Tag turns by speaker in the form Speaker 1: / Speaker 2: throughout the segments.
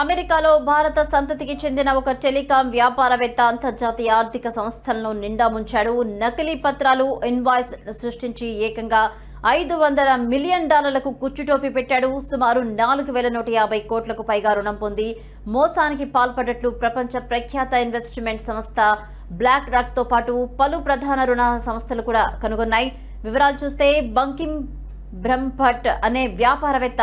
Speaker 1: అమెరికాలో భారత సంతతికి చెందిన ఒక టెలికాం వ్యాపారవేత్త అంతర్జాతీయ ఆర్థిక సంస్థలను నిండా ముంచాడు. నకిలీ పత్రాలు ఇన్వాయిస్ సృష్టించి ఏకంగా ఐదు వందల మిలియన్ డాలర్లకు కుచ్చుటోపి పెట్టాడు. సుమారు నాలుగు వేల నూట యాభై కోట్లకు పైగా రుణం పొంది మోసానికి పాల్పడ్డట్లు ప్రపంచ ప్రఖ్యాత ఇన్వెస్ట్మెంట్ సంస్థ బ్లాక్ రాక్తో పాటు పలు ప్రధాన రుణ సంస్థలు కూడా కనుగొన్నాయి. వివరాలు చూస్తే బంకిం బ్రహ్మభట్ అనే వ్యాపారవేత్త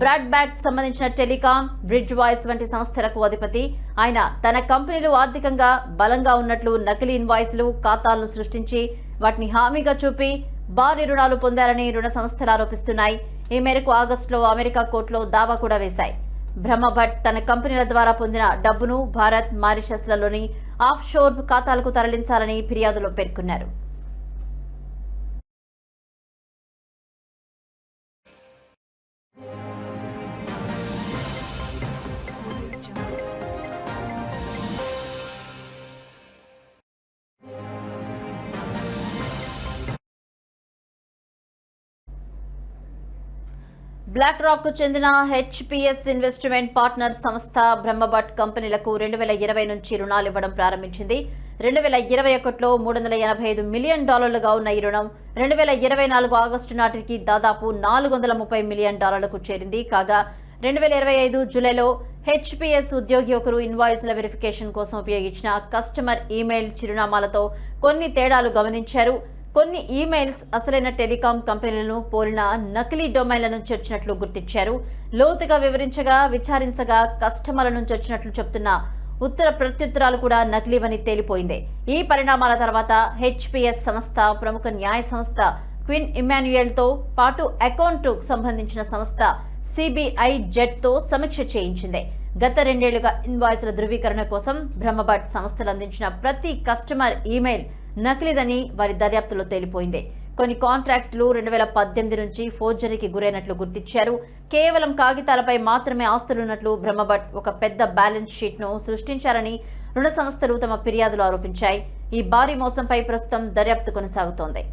Speaker 1: బ్రాడ్ బ్యాట్ సంబంధించిన టెలికాం బ్రిడ్జ్ వాయిస్ వంటి సంస్థలకు అధిపతి. ఆయన తన కంపెనీలు ఆర్థికంగా బలంగా ఉన్నట్లు నకిలీ ఇన్వాయిస్లు ఖాతాలను సృష్టించి వాటిని హామీగా చూపి భారీ రుణాలు పొందారని రుణ సంస్థలు ఆరోపిస్తున్నాయి. ఈ మేరకు ఆగస్టులో అమెరికా కోర్టులో దావా కూడా వేశాయి. బ్రహ్మభట్ తన కంపెనీల ద్వారా పొందిన డబ్బును భారత్ మారిషస్లలోని ఆఫ్ షోర్ ఖాతాలకు తరలించాలని ఫిర్యాదులో పేర్కొన్నారు. బ్లాక్ రాక్కు చెందిన హెచ్పిఎస్ ఇన్వెస్ట్మెంట్ పార్ట్నర్ సంస్థ బ్రహ్మభట్ కంపెనీలకు రెండు వేల ఇరవై నుంచి రుణాలు ఇవ్వడం ప్రారంభించింది. రెండు వేల ఇరవై ఒకటిలో మూడు వందల ఎనభై ఐదు మిలియన్ డాలర్లుగా ఉన్న ఈ రుణం రెండు వేల ఇరవై నాలుగు ఆగస్టు నాటికి దాదాపు నాలుగు వందల ముప్పై మిలియన్ డాలర్లకు చేరింది. కాగా రెండు వేల ఇరవై ఐదు జూలైలో హెచ్పిఎస్ ఉద్యోగి ఒకరు ఇన్వాయిస్ల వెరిఫికేషన్ కోసం ఉపయోగించిన కస్టమర్ ఈమెయిల్ చిరునామాలతో కొన్ని తేడాలు గమనించారు. కొన్ని ఈమెయిల్స్ అసలైన టెలికాం కంపెనీలను పోలిన నకిలీ డొమైన్ల నుంచి వచ్చినట్లు గుర్తించారు. లోతుగా వివరించగా విచారించగా కస్టమర్ల నుంచి వచ్చినట్లు చెప్తున్న ఉత్తర ప్రత్యుత్తరాలు కూడా నకిలీవని తేలిపోయింది. ఈ పరిణామాల తర్వాత హెచ్పిఎస్ సంస్థ ప్రముఖ న్యాయ సంస్థ క్విన్ ఇమాన్యుయల్తో పాటు అకౌంట్ సంబంధించిన సంస్థ సిబిఐ జెట్తో సమీక్ష చేయించింది. గత రెండేళ్ళుగా ఇన్వాయిస్ల ధృవీకరణ కోసం బ్రహ్మభట్ సంస్థలు అందించిన ప్రతి కస్టమర్ ఈమెయిల్ నకిలీదని వారి దర్యాప్తులో తేలిపోయింది. కొన్ని కాంట్రాక్టులు రెండు వేల పద్దెనిమిది నుంచి ఫోర్జరీకి గురైనట్లు గుర్తించారు. కేవలం కాగితాలపై మాత్రమే ఆస్తులున్నట్లు బ్రహ్మభట్ ఒక పెద్ద బ్యాలెన్స్ షీట్ను సృష్టించారని రుణ సంస్థలు తమ ఫిర్యాదులు ఆరోపించాయి. ఈ భారీ మోసంపై ప్రస్తుతం దర్యాప్తు కొనసాగుతోంది.